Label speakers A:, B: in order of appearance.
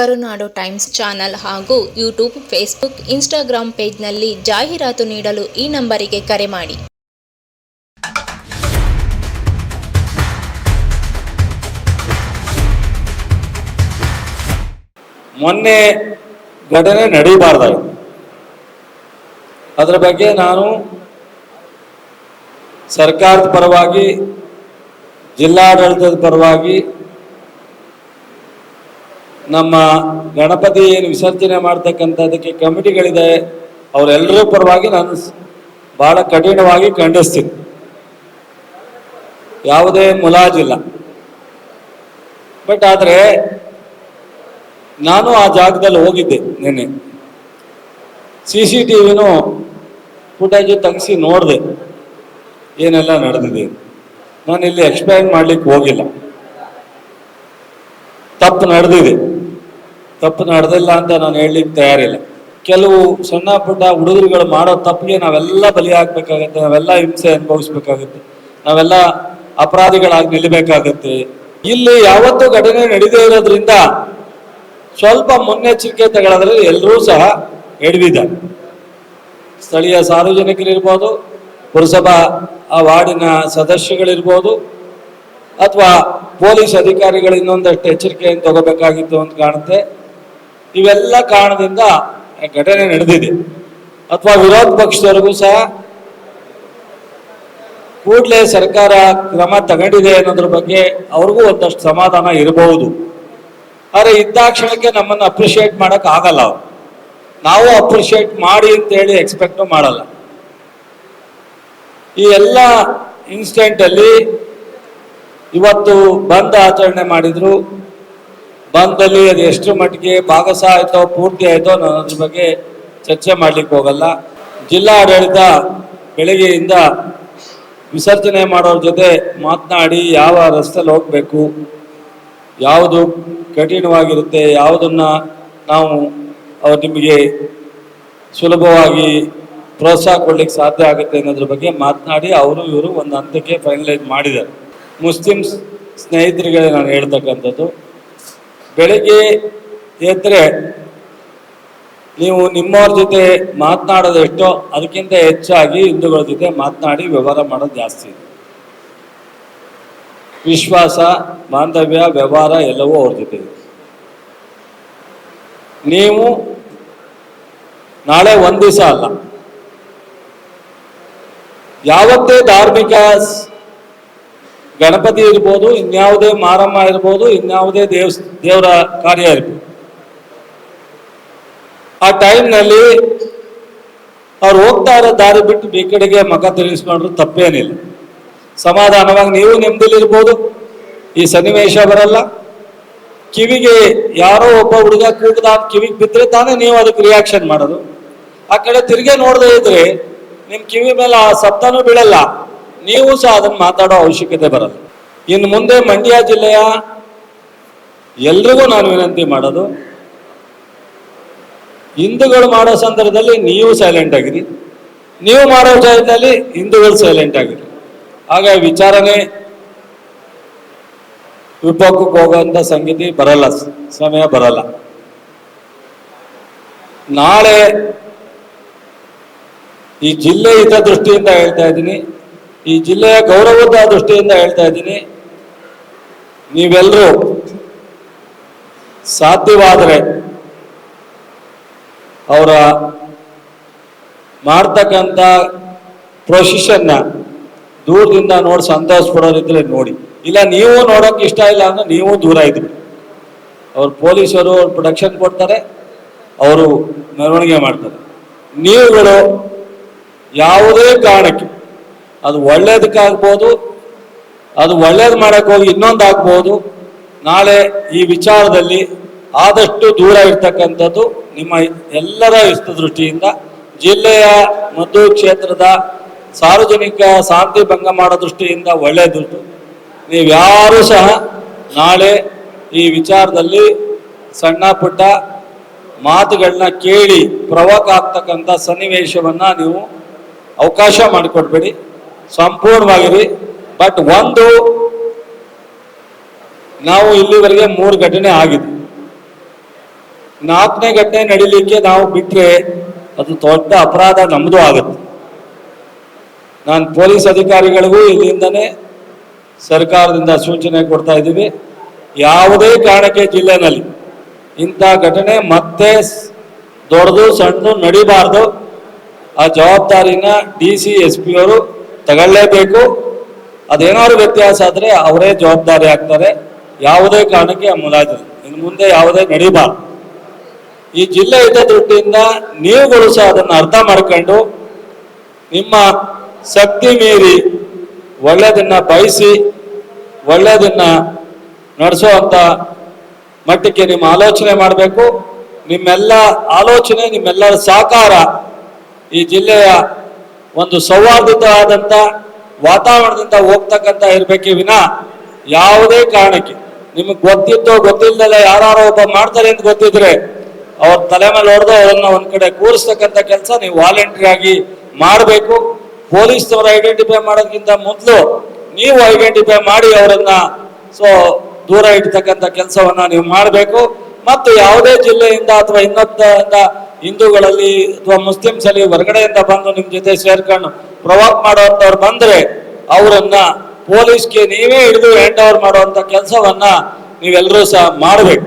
A: ಕರುನಾಡು times channel ಹಾಗೂ YouTube, Facebook Instagram ಪೇಜ್ನಲ್ಲಿ ಜಾಹೀರಾತು ನೀಡಲು ಈ ನಂಬರಿಗೆ ಕರೆ ಮಾಡಿ.
B: ಮೊನ್ನೆ ಘಟನೆ ನಡೀಬಾರ್ದಾಗಿತ್ತು ಅದರ ಬಗ್ಗೆ ನಾನು ಸರ್ಕಾರದ ಪರವಾಗಿ, ಜಿಲ್ಲಾಡಳಿತದ ಪರವಾಗಿ ನಮ್ಮ ಗಣಪತಿ ಏನು ವಿಸರ್ಜನೆ ಮಾಡ್ತಕ್ಕಂಥದ್ದಕ್ಕೆ ಕಮಿಟಿಗಳಿದೆ, ಅವರೆಲ್ಲರೂ ಪರವಾಗಿ ನಾನು ಬಹಳ ಕಠಿಣವಾಗಿ ಖಂಡಿಸ್ತೀನಿ. ಯಾವುದೇ ಮುಲಾಜಿಲ್ಲ. ಬಟ್ ಆದರೆ ನಾನು ಆ ಜಾಗದಲ್ಲಿ ಹೋಗಿದ್ದೆ ನಿನ್ನೆ. C C T V footage ತೆಗೆಸಿ ನೋಡಿದೆ ಏನೆಲ್ಲ ನಡೆದಿದೆ. ನಾನು ಇಲ್ಲಿ ಎಕ್ಸ್ಪ್ಲೈನ್ ಮಾಡಲಿಕ್ಕೆ ಹೋಗಿಲ್ಲ. ತಪ್ಪು ನಡೆದಿದೆ. ತಪ್ಪು ನಡೆದಿಲ್ಲ ಅಂತ ನಾನು ಹೇಳಲಿಕ್ಕೆ ತಯಾರಿಲ್ಲ. ಕೆಲವು ಸಣ್ಣ ಪುಟ್ಟ ಹುಡುಗರುಗಳು ಮಾಡೋ ತಪ್ಪಿಗೆ ನಾವೆಲ್ಲ ಬಲಿ ಆಗ್ಬೇಕಾಗತ್ತೆ ನಾವೆಲ್ಲ ಹಿಂಸೆ ಅನುಭವಿಸ್ಬೇಕಾಗತ್ತೆ, ನಾವೆಲ್ಲ ಅಪರಾಧಿಗಳಾಗಿ ನಿಲ್ಲಬೇಕಾಗತ್ತೆ. ಇಲ್ಲಿ ಯಾವತ್ತೂ ಘಟನೆ ನಡೀದೇ ಇರೋದ್ರಿಂದ ಸ್ವಲ್ಪ ಮುನ್ನೆಚ್ಚರಿಕೆ ತಗೊಳ್ಳೋದ್ರಲ್ಲಿ ಎಲ್ಲರೂ ಸಹ ಎಡವಿದ್ದಾರೆ. ಸ್ಥಳೀಯ ಸಾರ್ವಜನಿಕರಿರ್ಬೋದು, ಪುರಸಭಾ, ಆ ವಾರ್ಡಿನ ಸದಸ್ಯಗಳಿರ್ಬೋದು ಅಥವಾ ಪೊಲೀಸ್ ಅಧಿಕಾರಿಗಳು ಇನ್ನೊಂದಷ್ಟು ಎಚ್ಚರಿಕೆಯನ್ನು ತಗೋಬೇಕಾಗಿತ್ತು ಅಂತ ಕಾಣುತ್ತೆ. ಇವೆಲ್ಲ ಕಾರಣದಿಂದ ಘಟನೆ ನಡೆದಿದೆ. ಅಥವಾ ವಿರೋಧ ಪಕ್ಷದವರೆಗೂ ಸಹ ಕೂಡಲೇ ಸರ್ಕಾರ ಕ್ರಮ ತಗೊಂಡಿದೆ ಅನ್ನೋದ್ರ ಬಗ್ಗೆ ಅವ್ರಿಗೂ ಒಂದಷ್ಟು ಸಮಾಧಾನ ಇರಬಹುದು. ಆದರೆ ಇದ್ದಾಕ್ಷಣಕ್ಕೆ ನಮ್ಮನ್ನು ಅಪ್ರಿಷಿಯೇಟ್ ಮಾಡಕ್ ಆಗಲ್ಲ ಅವ್ರು. ನಾವು ಅಪ್ರಿಷಿಯೇಟ್ ಮಾಡಿ ಅಂತೇಳಿ ಎಕ್ಸ್ಪೆಕ್ಟು ಮಾಡಲ್ಲ. ಈ ಎಲ್ಲ ಅಲ್ಲಿ ಇವತ್ತು ಬಂದ್ ಆಚರಣೆ ಮಾಡಿದ್ರು. ಬಂದಲ್ಲಿ ಅದು ಎಷ್ಟು ಮಟ್ಟಿಗೆ ಭಾಗಸ ಆಯ್ತೋ, ಪೂರ್ತಿ ಆಯ್ತೋ ನಾನು ಅದ್ರ ಬಗ್ಗೆ ಚರ್ಚೆ ಮಾಡ್ಲಿಕ್ಕೆ ಹೋಗಲ್ಲ. ಜಿಲ್ಲಾ ಆಡಳಿತ ಬೆಳಗ್ಗೆಯಿಂದ ವಿಸರ್ಜನೆ ಮಾಡೋರ ಜೊತೆ ಮಾತನಾಡಿ ಯಾವ ರಸ್ತೆಯಲ್ಲಿ ಹೋಗ್ಬೇಕು, ಯಾವುದು ಕಠಿಣವಾಗಿರುತ್ತೆ, ಯಾವುದನ್ನ ನಾವು ಅವ್ರು ನಿಮಗೆ ಸುಲಭವಾಗಿ ಪ್ರೋತ್ಸಾಹ ಕೊಡ್ಲಿಕ್ಕೆ ಸಾಧ್ಯ ಆಗುತ್ತೆ ಅನ್ನೋದ್ರ ಬಗ್ಗೆ ಮಾತನಾಡಿ ಅವರು ಇವರು ಒಂದು ಹಂತಕ್ಕೆ ಫೈನಲೈಸ್ ಮಾಡಿದ್ದಾರೆ ಮುಸ್ಲಿಮ್ಸ್ ಸ್ನೇಹಿತರಿಗೆ ನಾನು ಹೇಳ್ತಕ್ಕಂಥದ್ದು ಬೆಳಿಗ್ಗೆ ಎದ್ದರೆ ನೀವು ನಿಮ್ಮವ್ರ ಜೊತೆ ಮಾತನಾಡೋದು ಎಷ್ಟೋ, ಅದಕ್ಕಿಂತ ಹೆಚ್ಚಾಗಿ ಹಿಂದೂಗಳ ಜೊತೆ ಮಾತನಾಡಿ ವ್ಯವಹಾರ ಮಾಡೋದು ಜಾಸ್ತಿ ಇದೆ. ವಿಶ್ವಾಸ, ಬಾಂಧವ್ಯ, ವ್ಯವಹಾರ ಎಲ್ಲವೂ ಅವ್ರ ಜೊತೆ ಇದೆ. ನೀವು ನಾಳೆ ಒಂದು ದಿವಸ ಅಲ್ಲ, ಯಾವತ್ತೇ ಧಾರ್ಮಿಕ ಗಣಪತಿ ಇರ್ಬೋದು, ಇನ್ಯಾವುದೇ ಮಾರಮ್ಮ ಇರ್ಬೋದು, ಇನ್ಯಾವುದೇ ದೇವ್ ದೇವರ ಕಾರ್ಯ ಇರ್ಬೋದು. ಆ ಟೈಮ್ನಲ್ಲಿ ಅವ್ರು ಹೋಗ್ತಾ ಇರೋ ದಾರಿ ಬಿಟ್ಟು ಈ ಕಡೆಗೆ ಮಗ ತಿರುಗಿಸ್ಕೊಂಡ್ರು ತಪ್ಪೇನಿಲ್ಲ. ಸಮಾಧಾನವಾಗಿ ನೀವು ನೆಮ್ಮದಿಲಿರ್ಬೋದು ಈ ಸನ್ನಿವೇಶ ಬರಲ್ಲ. ಕಿವಿಗೆ ಯಾರೋ ಒಬ್ಬ ಹುಡುಗ ಕೂಗದ ಕಿವಿಗೆ ಬಿದ್ದರೆ ತಾನೇ ನೀವು ಅದಕ್ಕೆ ರಿಯಾಕ್ಷನ್ ಮಾಡೋದು. ಆ ಕಡೆ ತಿರುಗಿ ನೋಡದೇ ಇದ್ರೆ ನಿಮ್ಮ ಕಿವಿ ಮೇಲೆ ಆ ಶಬ್ದನೂ ಬೀಳಲ್ಲ. ನೀವು ಸಹ ಅದನ್ನ ಮಾತಾಡೋ ಅವಶ್ಯಕತೆ ಬರಲ್ಲ. ಇನ್ನು ಮುಂದೆ ಮಂಡ್ಯ ಜಿಲ್ಲೆಯ ಎಲ್ರಿಗೂ ನಾನು ವಿನಂತಿ ಮಾಡೋದು, ಹಿಂದೂಗಳು ಮಾಡೋ ಸಂದರ್ಭದಲ್ಲಿ ನೀವು ಸೈಲೆಂಟ್ ಆಗಿರಿ. ನೀವು ಮಾಡೋ ಜಾಗದಲ್ಲಿ ಹಿಂದೂಗಳು ಸೈಲೆಂಟ್ ಆಗಿರಿ. ಆಗ ವಿಚಾರನೆ ವಿಪಕ್ಕಕ್ಕೆ ಹೋಗುವಂತ ಸಂಗತಿ ಬರಲ್ಲ, ಸಮಯ ಬರಲ್ಲ. ನಾಳೆ ಈ ಜಿಲ್ಲೆ ಹಿತದೃಷ್ಟಿಯಿಂದ ಹೇಳ್ತಾ ಇದ್ದೀನಿ. ಈ ಜಿಲ್ಲೆಯ ಗೌರವದ ದೃಷ್ಟಿಯಿಂದ ಹೇಳ್ತಾ ಇದ್ದೀನಿ ನೀವೆಲ್ಲರೂ ಸಾಧ್ಯವಾದರೆ ಅವರ ಮಾಡ್ತಕ್ಕಂಥ ಪ್ರೊಸಿಷನ್ನ ದೂರದಿಂದ ನೋಡಿ ಸಂತೋಷ ಪಡೋರಿದ್ರೆ ನೋಡಿ. ಇಲ್ಲ, ನೀವು ನೋಡೋಕೆ ಇಷ್ಟ ಇಲ್ಲ ಅಂದ್ರೆ ನೀವು ದೂರ ಇದ್ರಿ. ಅವ್ರು ಪೊಲೀಸರು, ಅವ್ರು ಪ್ರೊಡಕ್ಷನ್ ಕೊಡ್ತಾರೆ, ಅವರು ಮೆರವಣಿಗೆ ಮಾಡ್ತಾರೆ. ನೀವುಗಳು ಯಾವುದೇ ಕಾರಣಕ್ಕೆ ಅದು ಒಳ್ಳೇದಕ್ಕಾಗ್ಬೋದು, ಅದು ಒಳ್ಳೇದು ಮಾಡೋಕ್ಕೆ ಹೋಗಿ ಇನ್ನೊಂದು ಆಗ್ಬೋದು ನಾಳೆ ಈ ವಿಚಾರದಲ್ಲಿ ಆದಷ್ಟು ದೂರ ಇರ್ತಕ್ಕಂಥದ್ದು ನಿಮ್ಮ ಎಲ್ಲರ ಹಿತದೃಷ್ಟಿಯಿಂದ ಜಿಲ್ಲೆಯ ಮದ್ದು ಕ್ಷೇತ್ರದ ಸಾರ್ವಜನಿಕ ಶಾಂತಿ ಭಂಗ ಮಾಡೋ ದೃಷ್ಟಿಯಿಂದ ಒಳ್ಳೆಯದು ನೀವ್ಯಾರೂ ಸಹ ನಾಳೆ ಈ ವಿಚಾರದಲ್ಲಿ ಸಣ್ಣ ಪುಟ್ಟ ಮಾತುಗಳನ್ನ ಕೇಳಿ ಪ್ರವಾಕ ಆಗ್ತಕ್ಕಂಥ ಸನ್ನಿವೇಶವನ್ನ ನೀವು ಅವಕಾಶ ಮಾಡಿಕೊಡ್ಬೇಡಿ. ಸಂಪೂರ್ಣವಾಗಿರಿ ಬಟ್ ಒಂದು, ನಾವು ಇಲ್ಲಿವರೆಗೆ ಮೂರು ಘಟನೆ ಆಗಿದೆ. ನಾಲ್ಕನೇ ಘಟನೆ ನಡೀಲಿಕ್ಕೆ ನಾವು ಬಿಟ್ಟರೆ ಅದು ದೊಡ್ಡ ಅಪರಾಧ ನಮ್ಮದು ಆಗುತ್ತೆ. ನಾನು ಪೊಲೀಸ್ ಅಧಿಕಾರಿಗಳಿಗೂ ಇಲ್ಲಿಂದನೇ ಸರ್ಕಾರದಿಂದ ಸೂಚನೆ ಕೊಡ್ತಾ ಇದ್ದೀವಿ. ಯಾವುದೇ ಕಾರಣಕ್ಕೆ ಜಿಲ್ಲೆನಲ್ಲಿ ಇಂಥ ಘಟನೆ ಮತ್ತೆ ದೊಡ್ಡದು ಸಣ್ಣದು ನಡಿಬಾರ್ದು. ಆ ಜವಾಬ್ದಾರಿನ ಡಿ ಸಿ ಎಸ್ ಪಿ ಅವರು ತಗೊಳ್ಳೇಬೇಕು. ಅದೇನಾದ್ರು ವ್ಯತ್ಯಾಸ ಆದರೆ ಅವರೇ ಜವಾಬ್ದಾರಿ ಆಗ್ತಾರೆ. ಯಾವುದೇ ಕಾರಣಕ್ಕೆ ಮುಲಾಜರು. ಇನ್ನು ಮುಂದೆ ಯಾವುದೇ ನಡಿಬಾರ್ದು. ಈ ಜಿಲ್ಲೆ ಇದ್ದ ದೃಷ್ಟಿಯಿಂದ ನೀವುಗಳು ಸಹ ಅದನ್ನು ಅರ್ಥ ಮಾಡ್ಕೊಂಡು ನಿಮ್ಮ ಶಕ್ತಿ ಮೀರಿ ಒಳ್ಳೆಯದನ್ನ ಬಯಸಿ, ಒಳ್ಳೆಯದನ್ನ ನಡೆಸುವಂತ ಮಟ್ಟಕ್ಕೆ ನಿಮ್ಮ ಆಲೋಚನೆ ಮಾಡಬೇಕು. ನಿಮ್ಮೆಲ್ಲ ಆಲೋಚನೆ, ನಿಮ್ಮೆಲ್ಲರ ಸಹಕಾರ ಈ ಜಿಲ್ಲೆಯ ಒಂದು ಸೌಹಾರ್ದಯುತವಾದಂಥ ವಾತಾವರಣದಿಂದ ಹೋಗ್ತಕ್ಕಂತ ಇರ್ಬೇಕೇ ವಿನ ಯಾವುದೇ ಕಾರಣಕ್ಕೆ. ನಿಮಗೆ ಗೊತ್ತಿದ್ದೋ ಗೊತ್ತಿಲ್ಲದಲ್ಲ ಯಾರು ಒಬ್ಬ ಮಾಡ್ತಾರೆ ಅಂತ ಗೊತ್ತಿದ್ರೆ ಅವ್ರ ತಲೆ ಮೇಲೆ ಹೊಡೆದು ಅವ್ರನ್ನ ಒಂದ್ ಕಡೆ ಕೂರಿಸ್ತಕ್ಕಂಥ ಕೆಲಸ ನೀವು ವಾಲಂಟ್ರಿ ಆಗಿ ಮಾಡಬೇಕು. ಪೊಲೀಸ್ನವ್ರು ಐಡೆಂಟಿಫೈ ಮಾಡೋದಕ್ಕಿಂತ ಮೊದಲು ನೀವು ಐಡೆಂಟಿಫೈ ಮಾಡಿ ಅವರನ್ನ ಸೊ ದೂರ ಇಡ್ತಕ್ಕಂಥ ಕೆಲಸವನ್ನ ನೀವು ಮಾಡಬೇಕು. ಮತ್ತು ಯಾವುದೇ ಜಿಲ್ಲೆಯಿಂದ ಅಥವಾ ಇನ್ನೊಂದ ಹಿಂದೂಗಳಲ್ಲಿ ಅಥವಾ ಮುಸ್ಲಿಮ್ಸ್ ಅಲ್ಲಿ ಹೊರಗಡೆಯಿಂದ ಬಂದು ನಿಮ್ ಜೊತೆ ಸೇರ್ಕೊಂಡು ಪ್ರವಾಕ್ ಮಾಡುವಂತವ್ರು ಬಂದ್ರೆ ಅವರನ್ನ ಪೊಲೀಸ್ಗೆ ನೀವೇ ಹಿಡಿದು ಹ್ಯಾಂಡ್ ಓವರ್ ಮಾಡುವಂತ ಕೆಲಸವನ್ನ ನೀವೆಲ್ಲರೂ ಸಹ ಮಾಡಬೇಕು.